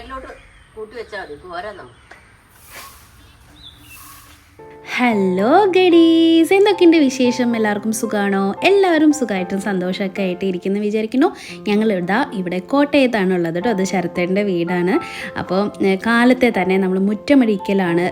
സൈഡിലോട്ട് കൂട്ടി വെച്ചാൽ മതി. പോരാ നമുക്ക് ഹലോ ഗഡീസ് എന്തൊക്കെയുണ്ട് വിശേഷം? എല്ലാവർക്കും സുഖമാണോ എല്ലാവരും സുഖമായിട്ടും സന്തോഷമൊക്കെ ആയിട്ട് ഇരിക്കുന്നു വിചാരിക്കുന്നു. ഞങ്ങൾ ഇതാ ഇവിടെ കോട്ടയത്താണ് ഉള്ളത് കേട്ടോ. അത് ശരത്തേന്റെ വീടാണ്. അപ്പോൾ കാലത്തെ തന്നെ നമ്മൾ മുറ്റമടിക്കലാണ്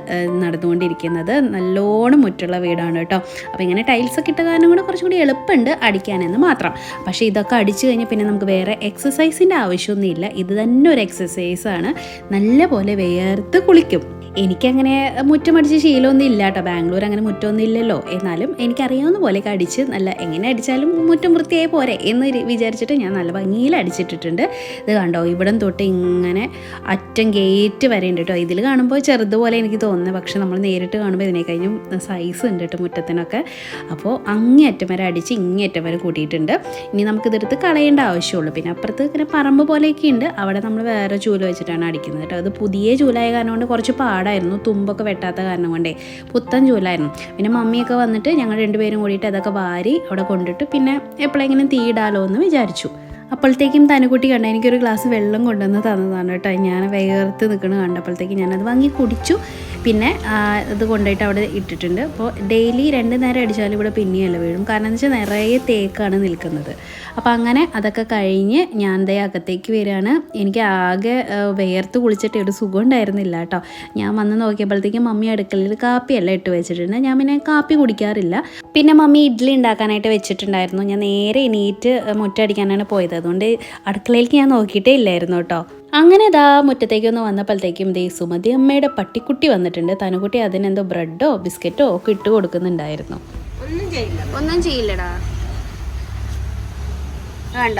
നടന്നുകൊണ്ടിരിക്കുന്നത്. നല്ലോണം മുറ്റുള്ള വീടാണ് കേട്ടോ. അപ്പോൾ ഇങ്ങനെ ടൈൽസൊക്കെ ഇട്ട കാരണം കൂടെ കുറച്ചും കൂടി എളുപ്പമുണ്ട് അടിക്കാനെന്ന് മാത്രം. പക്ഷേ ഇതൊക്കെ അടിച്ചു കഴിഞ്ഞാൽ പിന്നെ നമുക്ക് വേറെ എക്സസൈസിന്റെ ആവശ്യമൊന്നുമില്ല. ഇത് തന്നെ ഒരു എക്സസൈസാണ് നല്ല പോലെ വേർത്ത് കുളിക്കും. എനിക്കങ്ങനെ മുറ്റമടിച്ച് ശീലമൊന്നും ഇല്ല കേട്ടോ ബാംഗ്ലൂർ അങ്ങനെ മുറ്റമൊന്നും ഇല്ലല്ലോ. എന്നാലും എനിക്കറിയാവുന്ന പോലെയൊക്കെ അടിച്ച് നല്ല എങ്ങനെ അടിച്ചാലും മുറ്റം വൃത്തിയായി പോരെ എന്ന് വിചാരിച്ചിട്ട് ഞാൻ നല്ല ഭംഗിയിൽ അടിച്ചിട്ടിട്ടുണ്ട്. ഇത് കണ്ടോ ഇവിടം തൊട്ട് ഇങ്ങനെ അറ്റം ഗേറ്റ് വരെ ഉണ്ട് കേട്ടോ. ഇതിൽ കാണുമ്പോൾ ചെറുതുപോലെ എനിക്ക് തോന്നുന്നത് പക്ഷെ നമ്മൾ നേരിട്ട് കാണുമ്പോൾ ഇതിനെ കഴിഞ്ഞും സൈസ് ഉണ്ട് കേട്ടോ മുറ്റത്തിനൊക്കെ. അപ്പോൾ അങ്ങേയറ്റം വരെ അടിച്ച് ഇങ്ങേയറ്റം വരെ കൂട്ടിയിട്ടുണ്ട്. ഇനി നമുക്കിതെടുത്ത് കളയേണ്ട ആവശ്യമുള്ളൂ. പിന്നെ അപ്പുറത്ത് ഇങ്ങനെ പറമ്പ് പോലെയൊക്കെ ഉണ്ട്. അവിടെ നമ്മൾ വേറെ ചൂല വെച്ചിട്ടാണ് അടിക്കുന്നത് കേട്ടോ. അത് പുതിയ ചൂലായ കാരണം കൊണ്ട് കുറച്ച് പാടായിരുന്നു തുമ്പൊക്കെ വെട്ടാത്ത കാരണം കൊണ്ടേ. പുത്തൻ ചൂലായിരുന്നു. പിന്നെ മമ്മിയൊക്കെ വന്നിട്ട് ഞങ്ങൾ രണ്ടുപേരും കൂടിയിട്ട് അതൊക്കെ വാരി അവിടെ കൊണ്ടിട്ട്. പിന്നെ എപ്പോഴെങ്കിലും തീയിടാലോ എന്ന് വിചാരിച്ചു. അപ്പോഴത്തേക്കും തനുകുട്ടി കണ്ട എനിക്കൊരു ഗ്ലാസ് വെള്ളം കൊണ്ടുവന്ന് തന്നതാണ് കേട്ടോ. ഞാൻ വേർത്ത് നിൽക്കണ കണ്ടപ്പോഴത്തേക്കും ഞാനത് വാങ്ങി കുടിച്ചു. പിന്നെ ഇത് കൊണ്ടുപോയിട്ട് അവിടെ ഇട്ടിട്ടുണ്ട്. അപ്പോൾ ഡെയിലി രണ്ട് നേരം അടിച്ചാലും ഇവിടെ പിന്നെയല്ല വീഴും. കാരണം എന്ന് വെച്ചാൽ നിറയെ തേക്കാണ് നിൽക്കുന്നത്. അപ്പോൾ അങ്ങനെ അതൊക്കെ കഴിഞ്ഞ് ഞാൻ ദേ അകത്തേക്ക് വരികയാണ്. എനിക്ക് ആകെ വേർത്ത് കുളിച്ചിട്ട് ഒരു സുഖം ഉണ്ടായിരുന്നില്ല കേട്ടോ. ഞാൻ വന്ന് നോക്കിയപ്പോഴത്തേക്കും മമ്മി അടുക്കളയിൽ കാപ്പിയല്ല ഇട്ട് വെച്ചിട്ടുണ്ട്. ഞാൻ പിന്നെ കാപ്പി കുടിക്കാറില്ല. പിന്നെ മമ്മി ഇഡ്ഡലി ഉണ്ടാക്കാനായിട്ട് വെച്ചിട്ടുണ്ടായിരുന്നു. ഞാൻ നേരെ എണീറ്റ് മുറ്റടിക്കാനാണ് പോയത്. അതുകൊണ്ട് അടുക്കളയിലേക്ക് ഞാൻ നോക്കിയിട്ടേ ഇല്ലായിരുന്നു കേട്ടോ. അങ്ങനെ ദാ മുറ്റത്തേക്കൊന്ന് വന്നപ്പോഴത്തേക്കും ദേ സുമതി അമ്മയുടെ പട്ടിക്കുട്ടി വന്നിട്ടുണ്ട്. തനുകുട്ടി അതിനെന്തോ ബ്രെഡോ ബിസ്ക്കറ്റോ ഒക്കെ ഇട്ട് കൊടുക്കുന്നുണ്ടായിരുന്നു. ഒന്നും ചെയ്യില്ല. ഒന്നും ചെയ്യില്ലടാ. വേണ്ട.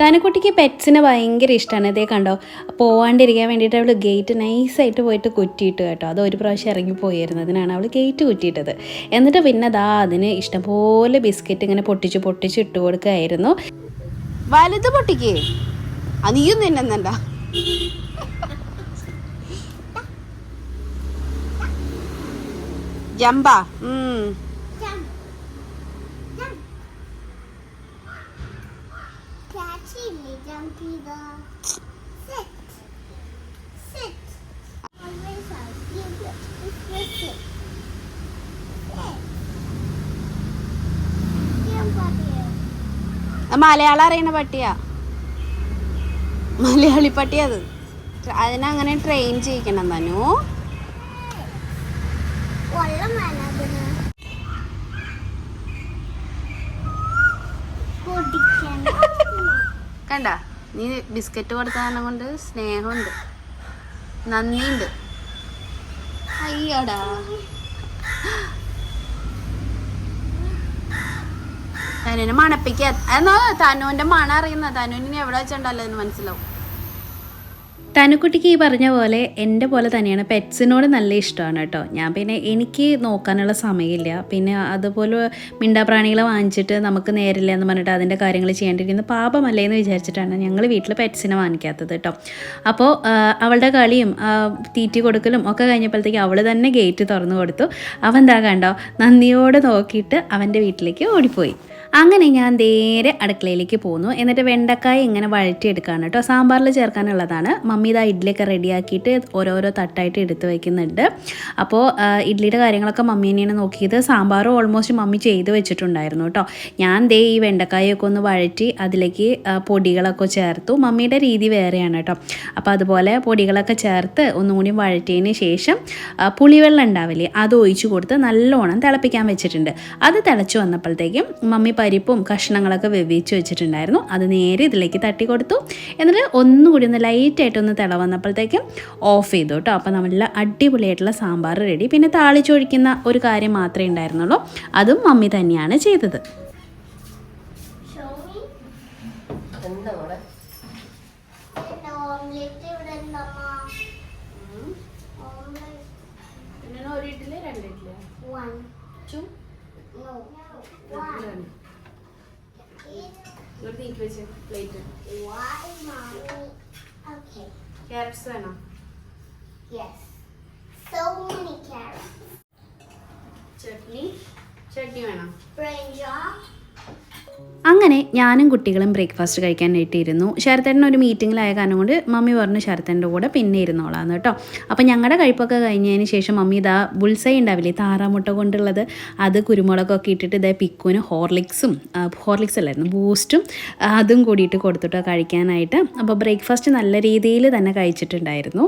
തനക്കുട്ടിക്ക് പെറ്റ്സിനെ ഭയങ്കര ഇഷ്ടമാണ് ഇതേ കണ്ടോ? പോവാണ്ടിരിക്കാൻ വേണ്ടിയിട്ട് അവൾ ഗേറ്റ് നൈസായിട്ട് പോയിട്ട് കുറ്റിയിട്ട് കേട്ടോ. അത് ഒരു പ്രാവശ്യം ഇറങ്ങി പോയിരുന്നു അതിനാണ് അവൾ ഗേറ്റ് കുറ്റിയിട്ടത്. എന്നിട്ട് പിന്നെ ദാ അതിന് ഇഷ്ടംപോലെ ബിസ്ക്കറ്റ് ഇങ്ങനെ പൊട്ടിച്ച് പൊട്ടിച്ച് ഇട്ട് കൊടുക്കുകയായിരുന്നു വലുത് പൊട്ടിക്കേ. നീയും തിന്നുന്നുണ്ട ജമ്പാ മലയാളം അറിയണ പട്ടിയാ. മലയാളി പട്ടിയത് അതിനങ്ങനെ ട്രെയിൻ ചെയ്യിക്കണം തന്നു കണ്ട? നീ ബിസ്ക്കറ്റ് കൊടുത്ത കാരണം കൊണ്ട് സ്നേഹമുണ്ട്. നന്ദിയുണ്ട്. അയ്യടാ. തനുവിനെ മണപ്പിക്കാ എന്നോ തനുവിന്റെ മണ അറിയുന്ന തനുവിനെ എവിടെ വെച്ചുണ്ടല്ലോ എന്ന് മനസ്സിലാവും. തനുക്കുട്ടിക്ക് ഈ പറഞ്ഞ പോലെ എന്റെ പോലെ തന്നെയാണ്. പെറ്റ്സിനോട് നല്ല ഇഷ്ടമാണ് കേട്ടോ. ഞാൻ പിന്നെ എനിക്ക് നോക്കാനുള്ള സമയമില്ല. പിന്നെ അതുപോലെ മിണ്ടാപ്രാണികളെ വാങ്ങിച്ചിട്ട് നമുക്ക് നേരില്ല എന്ന് പറഞ്ഞിട്ട് അതിന്റെ കാര്യങ്ങൾ ചെയ്യേണ്ടിയിരിക്കുന്നത് പാപമല്ലേ എന്ന് വിചാരിച്ചിട്ടാണ് ഞങ്ങൾ വീട്ടിൽ പെറ്റ്സിനെ വാങ്ങിക്കാത്തത് കേട്ടോ. അപ്പോൾ അവളുടെ കളിയും തീറ്റി കൊടുക്കലും ഒക്കെ കഴിഞ്ഞപ്പോഴത്തേക്ക് അവൾ തന്നെ ഗേറ്റ് തുറന്നു കൊടുത്തു. അവൻ എന്താ കണ്ടോ നന്ദിയോടെ നോക്കിയിട്ട് അവന്റെ വീട്ടിലേക്ക് ഓടിപ്പോയി. അങ്ങനെ ഞാൻ നേരെ അടുക്കളയിലേക്ക് പോന്നു. എന്നിട്ട് വെണ്ടക്കായ ഇങ്ങനെ വഴറ്റിയെടുക്കുകയാണ് കേട്ടോ സാമ്പാറിൽ ചേർക്കാനുള്ളതാണ്. മമ്മി ഇതാ ഇഡ്ഡലിയൊക്കെ റെഡിയാക്കിയിട്ട് ഓരോരോ തട്ടായിട്ട് എടുത്ത് വയ്ക്കുന്നുണ്ട് അപ്പോൾ ഇഡ്ഡലിയുടെ കാര്യങ്ങളൊക്കെ മമ്മി തന്നെയാണ് നോക്കിയത്. സാമ്പാർ ഓൾമോസ്റ്റ് മമ്മി ചെയ്ത് വെച്ചിട്ടുണ്ടായിരുന്നു കേട്ടോ ഞാൻ ദേ ഈ വെണ്ടക്കായൊക്കെ ഒന്ന് വഴറ്റി അതിലേക്ക് പൊടികളൊക്കെ ചേർത്തു. മമ്മിയുടെ രീതി വേറെയാണ് കേട്ടോ അപ്പോൾ അതുപോലെ പൊടികളൊക്കെ ചേർത്ത് ഒന്നുകൂടി വഴറ്റിയതിന് ശേഷം പുളിവെള്ളം ഉണ്ടാവില്ലേ അത് ഒഴിച്ചു കൊടുത്ത് നല്ലോണം തിളപ്പിക്കാൻ വെച്ചിട്ടുണ്ട്. അത് തിളച്ച് വന്നപ്പോഴത്തേക്കും മമ്മി പരിപ്പും കഷ്ണങ്ങളൊക്കെ വെവിച്ച് വെച്ചിട്ടുണ്ടായിരുന്നു. അത് നേരെ ഇതിലേക്ക് തട്ടി കൊടുത്തു. എന്നിട്ട് ഒന്നുകൂടി ഒന്ന് ലൈറ്റായിട്ടൊന്ന് തിള വന്നപ്പോഴത്തേക്കും ഓഫ് ചെയ്തു കേട്ടോ അപ്പോൾ നല്ല അടിപൊളിയായിട്ടുള്ള സാമ്പാർ റെഡി പിന്നെ താളിച്ചൊഴിക്കുന്ന ഒരു കാര്യം മാത്രമേ ഉണ്ടായിരുന്നുള്ളൂ. അതും മമ്മി തന്നെയാണ് ചെയ്തത്. ഒരു ഇഡ്ഡലി രണ്ട് ഓംലെറ്റ് ഒരു ഇഡ്ഡലി രണ്ട് idli one no one plate. Carrots വേണോ. ചട്നി ചട്നി വേണം? അങ്ങനെ ഞാനും കുട്ടികളും ബ്രേക്ക്ഫാസ്റ്റ് കഴിക്കാനായിട്ട് ഇരുന്നു ശരത്തേട്ടൻ ഒരു മീറ്റിങ്ങിലായ കാരണം കൊണ്ട് മമ്മി പറഞ്ഞു ശരത്തേന്റെ കൂടെ പിന്നെ ഇരുന്നോളാന്ന് കേട്ടോ. അപ്പോൾ ഞങ്ങളുടെ കഴിപ്പൊക്കെ കഴിഞ്ഞതിന് ശേഷം മമ്മി ഇതാ ബുൾസൈ ഉണ്ടാവില്ലേ താറാമുട്ട കൊണ്ടുള്ളത് അത് കുരുമുളകൊക്കെ ഇട്ടിട്ട് ഇതേ പിക്കുവിന് ഹോർലിക്സും ഹോർലിക്സ് അല്ലായിരുന്നു ബൂസ്റ്റും അതും കൂടിയിട്ട് കൊടുത്തിട്ടോ കഴിക്കാനായിട്ട് അപ്പോൾ ബ്രേക്ക്ഫാസ്റ്റ് നല്ല രീതിയിൽ തന്നെ കഴിച്ചിട്ടുണ്ടായിരുന്നു.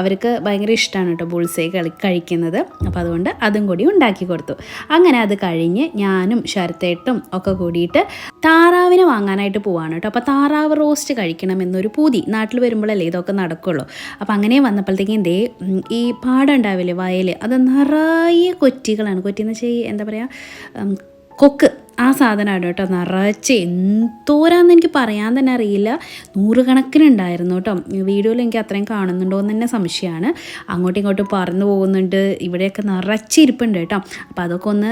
അവർക്ക് ഭയങ്കര ഇഷ്ടമാണ് കേട്ടോ ബുൾസൈ കളി കഴിക്കുന്നത്. അപ്പോൾ അതുകൊണ്ട് അതും കൂടി ഉണ്ടാക്കി കൊടുത്തു. അങ്ങനെ അത് കഴിഞ്ഞ് ഞാനും ശരത്തേട്ടും ഒക്കെ കൂടിയിട്ട് താറാവിനെ വാങ്ങാനായിട്ട് പോവാണ് കേട്ടോ. അപ്പോൾ താറാവ് റോസ്റ്റ് കഴിക്കണം എന്നൊരു പൂതി നാട്ടിൽ വരുമ്പോഴല്ലേ ഇതൊക്കെ നടക്കുള്ളൂ. അപ്പോൾ അങ്ങനെ വന്നപ്പോഴത്തേക്കും ദേ ഈ പാടം ഉണ്ടാവില്ലേ വയൽ അത് നിറയെ കൊറ്റികളാണ്. കൊറ്റി എന്ന് വെച്ചാൽ എന്താ പറയുക കൊക്ക്. ആ സാധനമാണ് കേട്ടോ നിറച്ച്. എന്തോരാന്ന് എനിക്ക് പറയാൻ തന്നെ അറിയില്ല. നൂറുകണക്കിനുണ്ടായിരുന്നു കേട്ടോ. വീഡിയോയിൽ എനിക്ക് അത്രയും കാണുന്നുണ്ടോ എന്ന് തന്നെ സംശയമാണ്. അങ്ങോട്ടും ഇങ്ങോട്ടും പറന്നു പോകുന്നുണ്ട്. ഇവിടെയൊക്കെ നിറച്ചിരിപ്പുണ്ട് കേട്ടോ. അപ്പോൾ അതൊക്കെ ഒന്ന്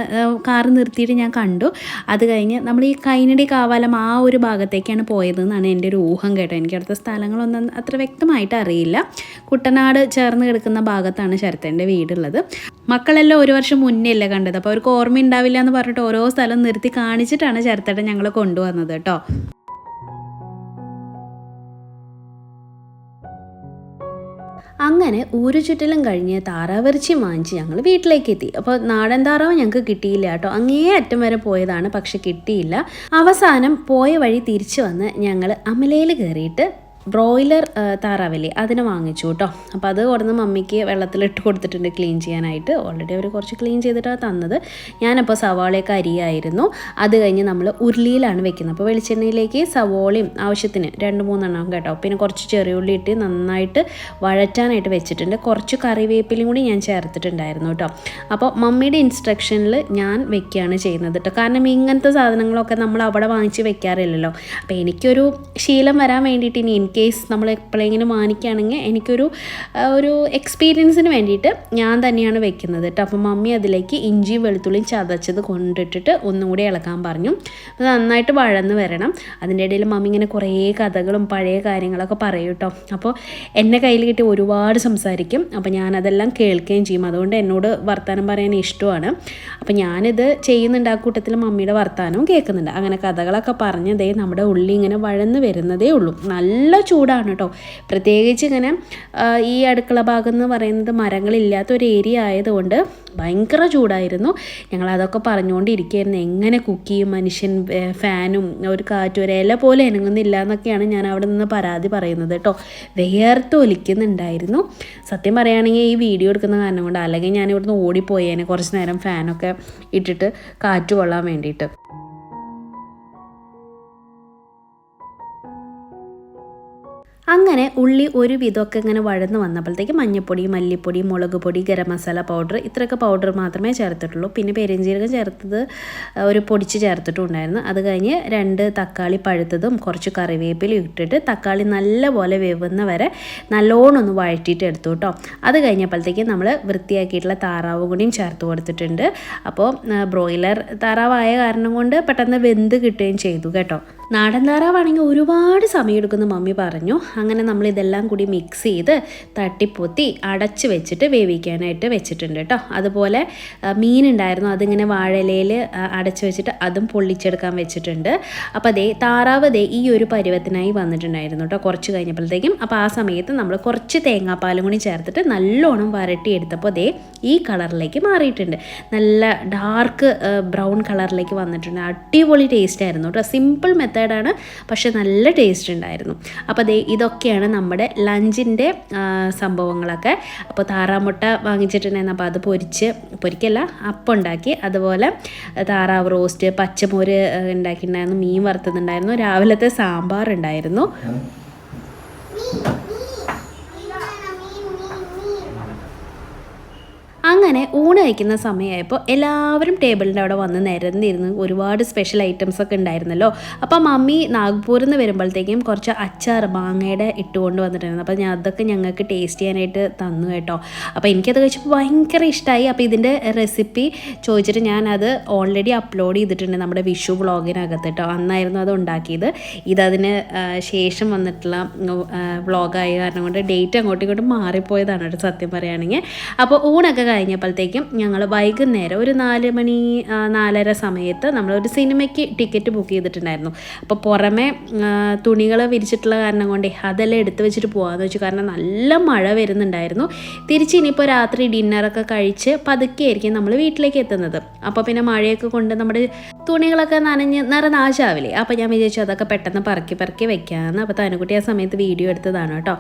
കാറ് നിർത്തിയിട്ട് ഞാൻ കണ്ടു. അത് കഴിഞ്ഞ് നമ്മൾ ഈ കൈനടി കാവാലം ആ ഒരു ഭാഗത്തേക്കാണ് പോയതെന്നാണ് എന്റെ ഒരു ഊഹം കേട്ടോ. എനിക്ക് അടുത്ത സ്ഥലങ്ങളൊന്നും അത്ര വ്യക്തമായിട്ട് അറിയില്ല. കുട്ടനാട് ചേർന്ന് കിടക്കുന്ന ഭാഗത്താണ് ശരത്തേന്റെ വീടുള്ളത്. മക്കളെല്ലാം ഒരു വർഷം മുന്നേ അല്ലേ കണ്ടത്? അപ്പോൾ അവർക്ക് ഓർമ്മ ഉണ്ടാവില്ല എന്ന് പറഞ്ഞിട്ട് ഓരോ സ്ഥലം നിർത്തി കാണിച്ചിട്ടാണ് ശരത്തേട്ടൻ ഞങ്ങൾ കൊണ്ടുവന്നത് കേട്ടോ. അങ്ങനെ ഊരു ചുറ്റലും കഴിഞ്ഞ് താറാവിറച്ചി വാങ്ങിച്ച് ഞങ്ങൾ വീട്ടിലേക്ക് എത്തി അപ്പോൾ നാടൻ താറാവ് ഞങ്ങൾക്ക് കിട്ടിയില്ല കേട്ടോ. അങ്ങേ അറ്റം വരെ പോയതാണ് പക്ഷെ കിട്ടിയില്ല. അവസാനം പോയ വഴി തിരിച്ചു വന്ന് ഞങ്ങൾ അമലയിൽ കയറിയിട്ട് ബ്രോയിലർ താറാവില്ലേ അതിനെ വാങ്ങിച്ചു കേട്ടോ അപ്പോൾ അത് കൊടുന്ന് മമ്മിക്ക് വെള്ളത്തിലിട്ട് കൊടുത്തിട്ടുണ്ട് ക്ലീൻ ചെയ്യാനായിട്ട്. ഓൾറെഡി അവർ കുറച്ച് ക്ലീൻ ചെയ്തിട്ടാണ് തന്നത്. ഞാനപ്പോൾ സവാളയൊക്കെ അരിയായിരുന്നു. അത് കഴിഞ്ഞ് നമ്മൾ ഉരുളിയിലാണ് വെക്കുന്നത്. അപ്പോൾ വെളിച്ചെണ്ണയിലേക്ക് സവോളയും ആവശ്യത്തിന് രണ്ട് മൂന്നെണ്ണം കേട്ടോ. പിന്നെ കുറച്ച് ചെറിയുള്ളി ഇട്ട് നന്നായിട്ട് വഴറ്റാനായിട്ട് വെച്ചിട്ടുണ്ട്. കുറച്ച് കറിവേപ്പിലും കൂടി ഞാൻ ചേർത്തിട്ടുണ്ടായിരുന്നു കേട്ടോ അപ്പോൾ മമ്മിയുടെ ഇൻസ്ട്രക്ഷനിൽ ഞാൻ വെക്കുകയാണ് ചെയ്യുന്നത് കേട്ടോ കാരണം ഇങ്ങനത്തെ സാധനങ്ങളൊക്കെ നമ്മൾ അവിടെ വാങ്ങിച്ച് വെക്കാറില്ലല്ലോ. അപ്പോൾ എനിക്കൊരു ശീലം വരാൻ വേണ്ടിയിട്ട് ഇനി കേസ് നമ്മൾ എപ്പോഴെങ്കിലും വാങ്ങിക്കുകയാണെങ്കിൽ എനിക്കൊരു ഒരു എക്സ്പീരിയൻസിന് വേണ്ടിയിട്ട് ഞാൻ തന്നെയാണ് വെക്കുന്നത് കേട്ടോ അപ്പോൾ മമ്മി അതിലേക്ക് ഇഞ്ചിയും വെളുത്തുള്ളിയും ചതച്ചത് കൊണ്ടിട്ടിട്ട് ഒന്നും കൂടി ഇളക്കാൻ പറഞ്ഞു. അത് നന്നായിട്ട് വഴന്ന് വരണം. അതിന്റെ ഇടയിൽ മമ്മി ഇങ്ങനെ കുറേ കഥകളും പഴയ കാര്യങ്ങളൊക്കെ പറയും കേട്ടോ അപ്പോൾ എന്റെ കയ്യിൽ കിട്ടി ഒരുപാട് സംസാരിക്കും. അപ്പോൾ ഞാനതെല്ലാം കേൾക്കുകയും ചെയ്യും. അതുകൊണ്ട് എന്നോട് വർത്തമാനം പറയാൻ ഇഷ്ടമാണ്. അപ്പോൾ ഞാനിത് ചെയ്യുന്നുണ്ട്. ആ കൂട്ടത്തിൽ മമ്മിയുടെ വർത്തമാനവും കേൾക്കുന്നുണ്ട്. അങ്ങനെ കഥകളൊക്കെ പറഞ്ഞതേ നമ്മുടെ ഉള്ളി ഇങ്ങനെ വഴന്ന് വരുന്നതേ ഉള്ളൂ. നല്ല ചൂടാണ് കേട്ടോ. പ്രത്യേകിച്ച് ഇങ്ങനെ ഈ അടുക്കള ഭാഗം എന്ന് പറയുന്നത് മരങ്ങളില്ലാത്ത ഒരു ഏരിയ ആയതുകൊണ്ട് ഭയങ്കര ചൂടായിരുന്നു. ഞങ്ങൾ അതൊക്കെ പറഞ്ഞുകൊണ്ടിരിക്കുകയായിരുന്നു. എങ്ങനെ കുക്ക് ചെയ്യും മനുഷ്യൻ ഫാനും ഒരു കാറ്റും ഒരു ഇല പോലെ ഇനങ്ങുന്നില്ല എന്നൊക്കെയാണ് ഞാൻ അവിടെ നിന്ന് പരാതി പറയുന്നത് കേട്ടോ. വേർത്ത് ഒലിക്കുന്നുണ്ടായിരുന്നു. സത്യം പറയുകയാണെങ്കിൽ ഈ വീഡിയോ എടുക്കുന്ന കാരണം കൊണ്ട് അല്ലെങ്കിൽ ഞാൻ ഇവിടുന്ന് ഓടിപ്പോയേനെ കുറച്ച് നേരം ഫാനൊക്കെ ഇട്ടിട്ട് കാറ്റ് കൊള്ളാൻ വേണ്ടിയിട്ട്. അങ്ങനെ ഉള്ളി ഒരു വിധമൊക്കെ ഇങ്ങനെ വഴന്ന് വന്നപ്പോഴത്തേക്ക് മഞ്ഞപ്പൊടി മല്ലിപ്പൊടി മുളക് പൊടി ഗരം മസാല പൗഡർ ഇത്രയൊക്കെ പൗഡർ മാത്രമേ ചേർത്തിട്ടുള്ളൂ. പിന്നെ പെരുംജീരകം ചേർത്തത് ഒരു പൊടിച്ച് ചേർത്തിട്ടുണ്ടായിരുന്നു. അത് കഴിഞ്ഞ് രണ്ട് തക്കാളി പഴുത്തതും കുറച്ച് കറിവേപ്പിലും ഇട്ടിട്ട് തക്കാളി നല്ലപോലെ വേവുന്ന വരെ നല്ലോണം ഒന്ന് വഴറ്റിയിട്ട് എടുത്തു കേട്ടോ. അത് കഴിഞ്ഞപ്പോഴത്തേക്ക് നമ്മൾ വൃത്തിയാക്കിയിട്ടുള്ള താറാവ് കൂടിയും ചേർത്ത് കൊടുത്തിട്ടുണ്ട്. അപ്പോൾ ബ്രോയിലർ താറാവായ കാരണം കൊണ്ട് പെട്ടെന്ന് വെന്ത് കിട്ടുകയും ചെയ്തു കേട്ടോ. നാടൻ താറാവാണെങ്കിൽ ഒരുപാട് സമയമെടുക്കുന്ന മമ്മി പറഞ്ഞു. അങ്ങനെ നമ്മൾ ഇതെല്ലാം കൂടി മിക്സ് ചെയ്ത് തട്ടിപ്പൊത്തി അടച്ച് വെച്ചിട്ട് വേവിക്കാനായിട്ട് വെച്ചിട്ടുണ്ട് കേട്ടോ. അതുപോലെ മീനുണ്ടായിരുന്നു. അതിങ്ങനെ വാഴയിലയിൽ അടച്ച് വെച്ചിട്ട് അതും പൊള്ളിച്ചെടുക്കാൻ വെച്ചിട്ടുണ്ട്. അപ്പോൾ അതേ താറാവ് ദേ ഈ ഒരു പരുവത്തിനായി വന്നിട്ടുണ്ടായിരുന്നു കേട്ടോ. കുറച്ച് കഴിഞ്ഞപ്പോഴത്തേക്കും അപ്പോൾ ആ സമയത്ത് നമ്മൾ കുറച്ച് തേങ്ങാപ്പാലും കൂടി ചേർത്തിട്ട് നല്ലോണം വരട്ടി എടുത്തപ്പോൾ ദേ ഈ കളറിലേക്ക് മാറിയിട്ടുണ്ട്. നല്ല ഡാർക്ക് ബ്രൗൺ കളറിലേക്ക് വന്നിട്ടുണ്ട്. അടിപൊളി ടേസ്റ്റ് ആയിരുന്നു കേട്ടോ. സിമ്പിൾ മെത്തേഡാണ് പക്ഷെ നല്ല ടേസ്റ്റ് ഉണ്ടായിരുന്നു. അപ്പോൾ ദേ ഇതൊക്കെയാണ് നമ്മുടെ ലഞ്ചിന്റെ സംഭവങ്ങളൊക്കെ. അപ്പോൾ താറാമുട്ട വാങ്ങിച്ചിട്ടുണ്ടായിരുന്നു. അപ്പോൾ അത് പൊരിച്ച് പൊരിക്കല്ല അപ്പം ഉണ്ടാക്കി. അതുപോലെ താറാവ് റോസ്റ്റ് പച്ചമോര് ഉണ്ടാക്കിയിട്ടുണ്ടായിരുന്നു. മീൻ വറുത്തതുണ്ടായിരുന്നു. രാവിലത്തെ സാമ്പാർ ഉണ്ടായിരുന്നു അങ്ങനെ ഊണ് കഴിക്കുന്ന സമയമായപ്പോൾ എല്ലാവരും ടേബിളിന്റെ അവിടെ വന്ന് നിരന്നിരുന്ന് ഒരുപാട് സ്പെഷ്യൽ ഐറ്റംസ് ഒക്കെ ഉണ്ടായിരുന്നല്ലോ. അപ്പോൾ മമ്മി നാഗ്പൂരിൽ നിന്ന് വരുമ്പോഴത്തേക്കും കുറച്ച് അച്ചാർ മാങ്ങയുടെ ഇട്ടുകൊണ്ട് വന്നിട്ടുണ്ടായിരുന്നു. അപ്പോൾ ഞാൻ അതൊക്കെ ഞങ്ങൾക്ക് ടേസ്റ്റ് ചെയ്യാനായിട്ട് തന്നു കേട്ടോ. അപ്പോൾ എനിക്കത് കഴിച്ചപ്പോൾ ഭയങ്കര ഇഷ്ടമായി. അപ്പോൾ ഇതിന്റെ റെസിപ്പി ചോദിച്ചിട്ട് ഞാനത് ഓൾറെഡി അപ്ലോഡ് ചെയ്തിട്ടുണ്ട് നമ്മുടെ വിഷു വ്ളോഗിനകത്ത് കേട്ടോ. അന്നായിരുന്നു അത് ഉണ്ടാക്കിയത്. ഇതതിന് ശേഷം വന്നിട്ടുള്ള വ്ളോഗായ കാരണം കൊണ്ട് ഡേറ്റ് അങ്ങോട്ടും ഇങ്ങോട്ടും മാറിപ്പോയതാണ് കേട്ടോ സത്യം പറയുകയാണെങ്കിൽ. അപ്പോൾ ഊണൊക്കെ കഴിഞ്ഞപ്പോഴത്തേക്കും ഞങ്ങൾ വൈകുന്നേരം ഒരു നാല് മണി നാലര സമയത്ത് നമ്മളൊരു സിനിമയ്ക്ക് ടിക്കറ്റ് ബുക്ക് ചെയ്തിട്ടുണ്ടായിരുന്നു. അപ്പോൾ പുറമെ തുണികൾ വിരിച്ചിട്ടുള്ള കാരണം കൊണ്ട് അതെല്ലാം എടുത്ത് വെച്ചിട്ട് പോകാമെന്ന് വെച്ചു. കാരണം നല്ല മഴ വരുന്നുണ്ടായിരുന്നു. തിരിച്ച് ഇനിയിപ്പോൾ രാത്രി ഡിന്നറൊക്കെ കഴിച്ച് പതുക്കെ ആയിരിക്കും നമ്മൾ വീട്ടിലേക്ക് എത്തുന്നത്. അപ്പോൾ പിന്നെ മഴയൊക്കെ കൊണ്ട് നമ്മുടെ തുണികളൊക്കെ നനഞ്ഞ് നിറനാശാവില്ലേ? അപ്പോൾ ഞാൻ വിചാരിച്ചു അതൊക്കെ പെട്ടെന്ന് പറക്കി പറക്കി വെക്കാമെന്ന് അപ്പോൾ തനുകുട്ടി ആ സമയത്ത് വീഡിയോ എടുത്തതാണ് കേട്ടോ.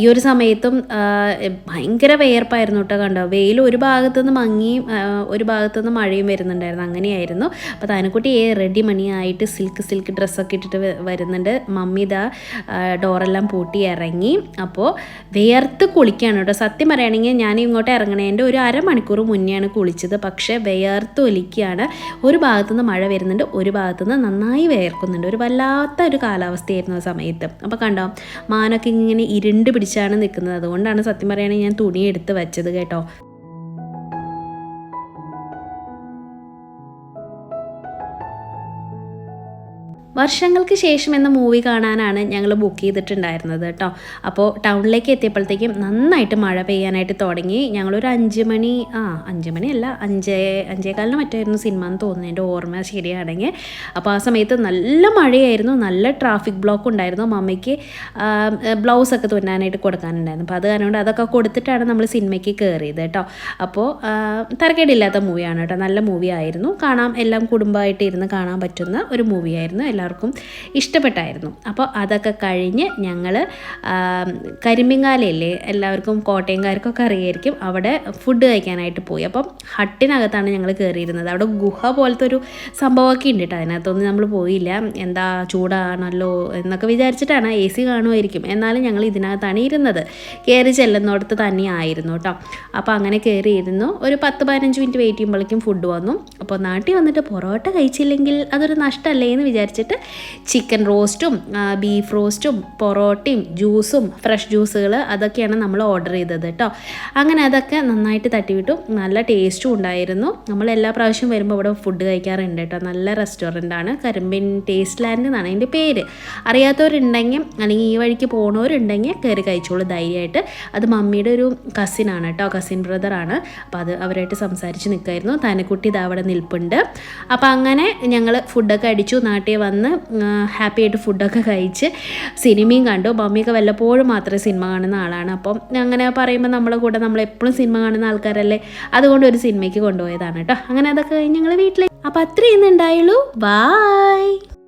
ഈ ഒരു സമയത്തും ഭയങ്കര വേർപ്പായിരുന്നു കേട്ടോ കണ്ടോ? വെയിൽ ഒരു ഭാഗത്തുനിന്ന് മങ്ങിയും ഒരു ഭാഗത്തുനിന്ന് മഴയും വരുന്നുണ്ടായിരുന്നു. അങ്ങനെയായിരുന്നു. അപ്പോൾ താനക്കുട്ടി റെഡി മണിയായിട്ട് സിൽക്ക് സിൽക്ക് ഡ്രസ്സൊക്കെ ഇട്ടിട്ട് വരുന്നുണ്ട്. മമ്മി ഇതാ ഡോറെല്ലാം പൂട്ടി ഇറങ്ങി. അപ്പോൾ വിയർത്ത് കുളിക്കുകയാണ് കേട്ടോ. സത്യം പറയുകയാണെങ്കിൽ ഞാൻ ഇങ്ങോട്ട് ഇറങ്ങണേന്റെ ഒരു അരമണിക്കൂർ മുന്നെയാണ് കുളിച്ചത്. പക്ഷേ വിയർത്ത് ഒലിക്കുകയാണ്. ഒരു ഭാഗത്തുനിന്ന് മഴ വരുന്നുണ്ട് ഒരു ഭാഗത്തുനിന്ന് നന്നായി വിയർക്കുന്നുണ്ട്. ഒരു വല്ലാത്ത ഒരു കാലാവസ്ഥയായിരുന്നു ആ സമയത്ത്. അപ്പോൾ കണ്ടോ മാനൊക്കെ ഇങ്ങനെ ഇരുണ്ട് പിടിച്ചാണ് നിൽക്കുന്നത്. അതുകൊണ്ടാണ് സത്യം പറയുകയാണെങ്കിൽ ഞാൻ തുണി എടുത്ത് വെച്ചത് കേട്ടോ. വർഷങ്ങൾക്ക് ശേഷം എന്ന മൂവി കാണാനാണ് ഞങ്ങൾ ബുക്ക് ചെയ്തിട്ടുണ്ടായിരുന്നത് കേട്ടോ. അപ്പോൾ ടൗണിലേക്ക് എത്തിയപ്പോഴത്തേക്കും നന്നായിട്ട് മഴ പെയ്യാനായിട്ട് തുടങ്ങി. ഞങ്ങളൊരു അഞ്ച് മണി ആ അഞ്ച് മണിയല്ല അഞ്ചേ അഞ്ചേകാലിന് മറ്റായിരുന്നു സിനിമ എന്ന് തോന്നുന്നു എന്റെ ഓർമ്മ ശരിയാണെങ്കിൽ. അപ്പോൾ ആ സമയത്ത് നല്ല മഴയായിരുന്നു നല്ല ട്രാഫിക് ബ്ലോക്ക് ഉണ്ടായിരുന്നു. മമ്മിക്ക് ബ്ലൗസൊക്കെ തുന്നാനായിട്ട് കൊടുക്കാനുണ്ടായിരുന്നു. അപ്പോൾ അത് കാരണം അതൊക്കെ കൊടുത്തിട്ടാണ് നമ്മൾ സിനിമയ്ക്ക് കയറിയത് കേട്ടോ. അപ്പോൾ തരക്കേടില്ലാത്ത മൂവിയാണ് കേട്ടോ. നല്ല മൂവി ആയിരുന്നു. കാണാം എല്ലാം കുടുംബമായിട്ട് ഇരുന്ന് കാണാൻ പറ്റുന്ന ഒരു മൂവിയായിരുന്നു എല്ലാവർക്കും ഇഷ്ടപ്പെട്ടായിരുന്നു. അപ്പോൾ അതൊക്കെ കഴിഞ്ഞ് ഞങ്ങൾ കരിമ്പിങ്ങാലയില്ലേ എല്ലാവർക്കും കോട്ടയംകാർക്കൊക്കെ അറിയായിരിക്കും അവിടെ ഫുഡ് കഴിക്കാനായിട്ട് പോയി. അപ്പം ഹട്ടിനകത്താണ് ഞങ്ങൾ കയറിയിരുന്നത്. അവിടെ ഗുഹ പോലത്തെ ഒരു സംഭവമൊക്കെ ഉണ്ട് കേട്ടോ. അതിനകത്തൊന്നും നമ്മൾ പോയില്ല. എന്താ ചൂടാണല്ലോ എന്നൊക്കെ വിചാരിച്ചിട്ടാണ് എ സി കാണുമായിരിക്കും. എന്നാലും ഞങ്ങൾ ഇതിനകത്താണ് ഇരുന്നത്. കയറി ചെല്ലുന്നിടത്ത് തന്നെ ആയിരുന്നു കേട്ടോ. അപ്പോൾ അങ്ങനെ കയറിയിരുന്നു. ഒരു പത്ത് പതിനഞ്ച് മിനിറ്റ് വെയിറ്റ് ചെയ്യുമ്പോഴേക്കും ഫുഡ് വന്നു. അപ്പോൾ നാട്ടിൽ വന്നിട്ട് പൊറോട്ട കഴിച്ചില്ലെങ്കിൽ അതൊരു നഷ്ടമല്ലേ എന്ന് വിചാരിച്ചിട്ട് ചിക്കൻ റോസ്റ്റും ബീഫ് റോസ്റ്റും പൊറോട്ടയും ജ്യൂസും ഫ്രഷ് ജ്യൂസുകൾ അതൊക്കെയാണ് നമ്മൾ ഓർഡർ ചെയ്തത് കേട്ടോ. അങ്ങനെ അതൊക്കെ നന്നായിട്ട് തട്ടിവിട്ടു. നല്ല ടേസ്റ്റും ഉണ്ടായിരുന്നു. നമ്മൾ എല്ലാ പ്രാവശ്യം വരുമ്പോൾ ഇവിടെ ഫുഡ് കഴിക്കാറുണ്ട് കേട്ടോ. നല്ല റെസ്റ്റോറന്റ് ആണ്. കരിമ്പിൻ ടേസ്റ്റ് ലാൻഡ് എന്നാണ് അതിന്റെ പേര്. അറിയാത്തവരുണ്ടെങ്കിൽ അല്ലെങ്കിൽ ഈ വഴിക്ക് പോണവരുണ്ടെങ്കിൽ കയറി കഴിച്ചോളൂ ധൈര്യമായിട്ട്. അത് മമ്മിയുടെ ഒരു കസിനാണ് കേട്ടോ. കസിൻ ബ്രദറാണ് അപ്പോൾ അത് അവരായിട്ട് സംസാരിച്ച് നിൽക്കായിരുന്നു തനക്കുട്ടി ഇത് അവിടെ നിൽപ്പുണ്ട്. അപ്പോൾ അങ്ങനെ ഞങ്ങൾ ഫുഡൊക്കെ അടിച്ചു. നാട്ടിൽ വന്ന് ഹാപ്പി ആയിട്ട് ഫുഡൊക്കെ കഴിച്ച് സിനിമയും കണ്ടു. മമ്മിയൊക്കെ വല്ലപ്പോഴും മാത്രമേ സിനിമ കാണുന്ന ആളാണ്. അപ്പം അങ്ങനെ പറയുമ്പോൾ നമ്മളെ കൂടെ നമ്മളെപ്പോഴും സിനിമ കാണുന്ന ആൾക്കാരല്ലേ? അതുകൊണ്ട് ഒരു സിനിമയ്ക്ക് കൊണ്ടുപോയതാണ് കേട്ടോ. അങ്ങനെ അതൊക്കെ കഴിഞ്ഞ് ഞങ്ങൾ വീട്ടിലേക്ക് അപ്പം അത്രയും ഇന്നുണ്ടായുള്ളൂ ബായ്